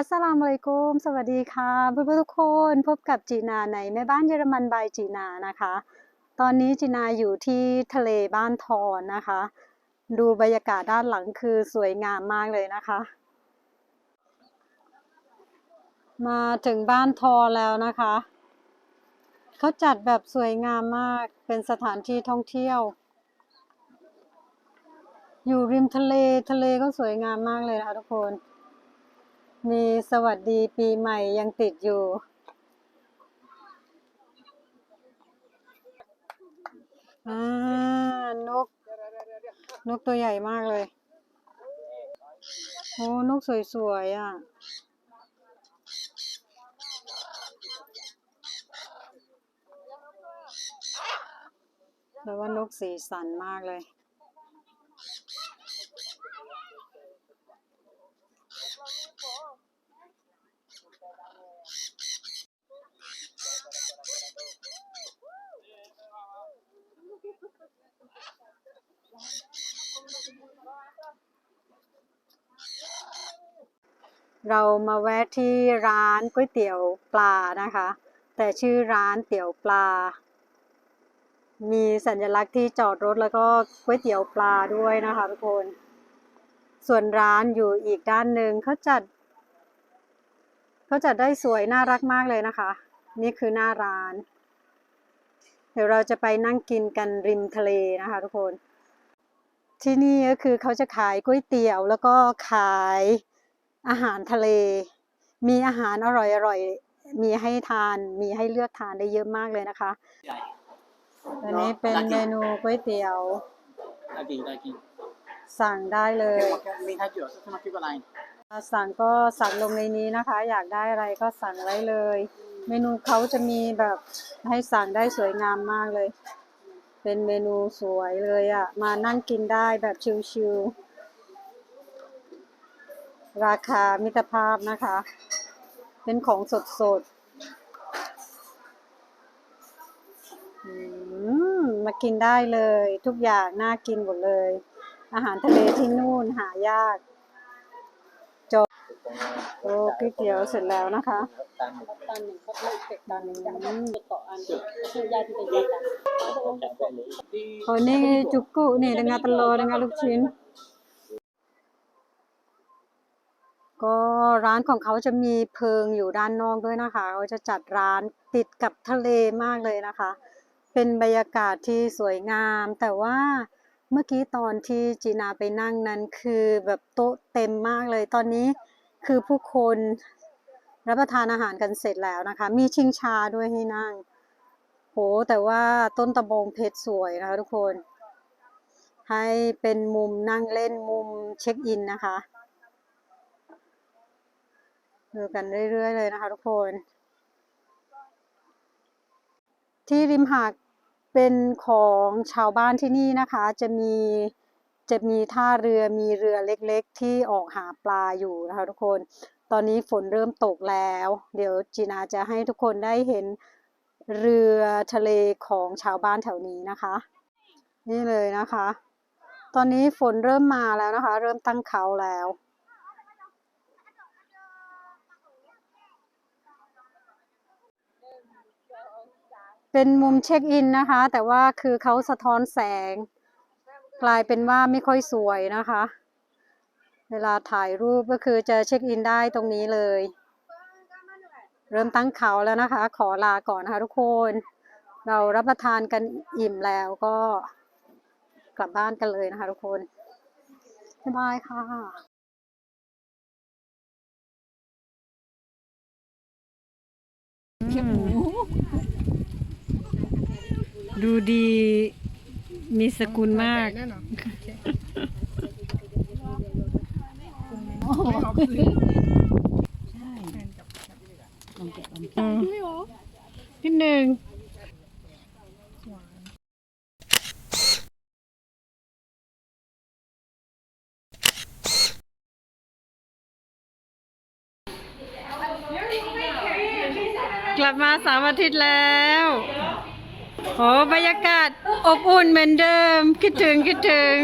อัสสลามุอะลัยกุม สวัสดีค่ะเพื่อนๆทุกคนพบกับจีนาในแม่บ้านเยอรมันบายจีนานะคะ ตอนนี้จีนาอยู่ที่ทะเลบ้านทอนนะคะ ดูบรรยากาศด้านหลังคือสวยงามมากเลยนะคะ มาถึงบ้านทอแล้วนะคะ เขาจัดแบบสวยงามมากเป็นสถานที่ท่องเที่ยว อยู่ริมทะเลทะเลก็สวยงามมากเลยนะคะทุกคน มีสวัสดีปีใหม่ยังติดอยู่ อ่านก นกตัวใหญ่มากเลย โอ้ นกสวยๆอะ แล้วว่านกสีสันมากเลย เรามาแวะที่ร้านก๋วยเตี๋ยวปลานะคะ แต่ชื่อร้านเตี๋ยวปลา มีสัญลักษณ์ที่จอดรถแล้วก็ก๋วยเตี๋ยวปลาด้วยนะคะทุกคน ส่วนร้านอยู่อีกด้านหนึ่งเขาจัดเขาจัดได้สวยน่ารักมากเลยนะคะ นี่คือหน้าร้าน เดี๋ยวเราจะไปนั่งกินกันริมทะเลนะคะทุกคน ที่นี่ก็คือเขาจะขายก๋วยเตี๋ยวแล้วก็ขาย อาหารทะเล มีอาหารอร่อยๆมีให้ทานมีให้เลือกทานได้เยอะมากเลยนะคะใหญ่อันนี้เป็นเมนูก๋วยเตี๋ยว daging daging สั่งได้เลย may hadyo sa sama piba lain สั่งก็สั่งลงในนี้นะคะ อยากได้อะไรก็สั่งไว้เลย เมนูเขาจะมีแบบให้สั่งได้สวยงามมากเลย เป็นเมนูสวยเลยอะ่ะ มานั่งกินได้แบบชิลๆ ราคามิตรภาพนะคะ เป็นของสดๆอืมมากินได้เลย ทุกอย่างน่ากินหมดเลย อาหารทะเลที่นู่นหายากจบโอ้ก๋วยเตี๋ยวเสร็จแล้วนะคะ tan ตอนหนึ่งเขาเลือกเป็ดตอนหนึ่งอืมไปเกาะอันคือยายที่เป็นยายกัน di Oh ini cukup nih dengan telur dengan ลูกชิ้น ก็ร้านของเขาจะมีเพิงอยู่ด้านนอกด้วยนะคะเขาจะจัดร้านติดกับทะเลมากเลยนะคะ เป็นบรรยากาศที่สวยงาม แต่ว่าเมื่อกี้ตอนที่จีนาไปนั่งนั้นคือแบบโต๊ะเต็มมากเลย ตอนนี้คือผู้คนรับประทานอาหารกันเสร็จแล้วนะคะ มีชิงชาด้วยให้นั่งโหแต่ว่าต้นตะบองเพชรสวยนะคะทุกคน ให้เป็นมุมนั่งเล่นมุมเช็คอินนะคะ ดูกันเรื่อยๆเลยนะคะทุกคน ที่ริมหาดเป็นของชาวบ้านที่นี่นะคะ จะมีจะมีท่าเรือมีเรือเล็กๆ ที่ออกหาปลาอยู่นะคะทุกคน ตอนนี้ฝนเริ่มตกแล้ว เดี๋ยวจีนาจะให้ทุกคนได้เห็นเรือทะเลของชาวบ้านแถวนี้นะคะ นี่เลยนะคะ ตอนนี้ฝนเริ่มมาแล้วนะคะ เริ่มตั้งเขาแล้ว เป็นมุมเช็คอินนะคะ แต่ว่าคือเขาสะท้อนแสง กลายเป็นว่าไม่ค่อยสวยนะคะ เวลาถ่ายรูปก็คือจะเช็คอินได้ตรงนี้เลย เริ่มตั้งเขาแล้วนะคะ ขอลาก่อนนะคะทุกคน เรารับประทานกันอิ่มแล้วก็กลับบ้านกันเลยนะคะทุกคนบ๊ายบายค่ะ ดูดีมีสกุลมากนิดหนึ่งกลับมาสามอาทิตย์แล้ว โอ้บรรยากาศอบอุ่นเหมือนเดิม คิดถึงคิดถึง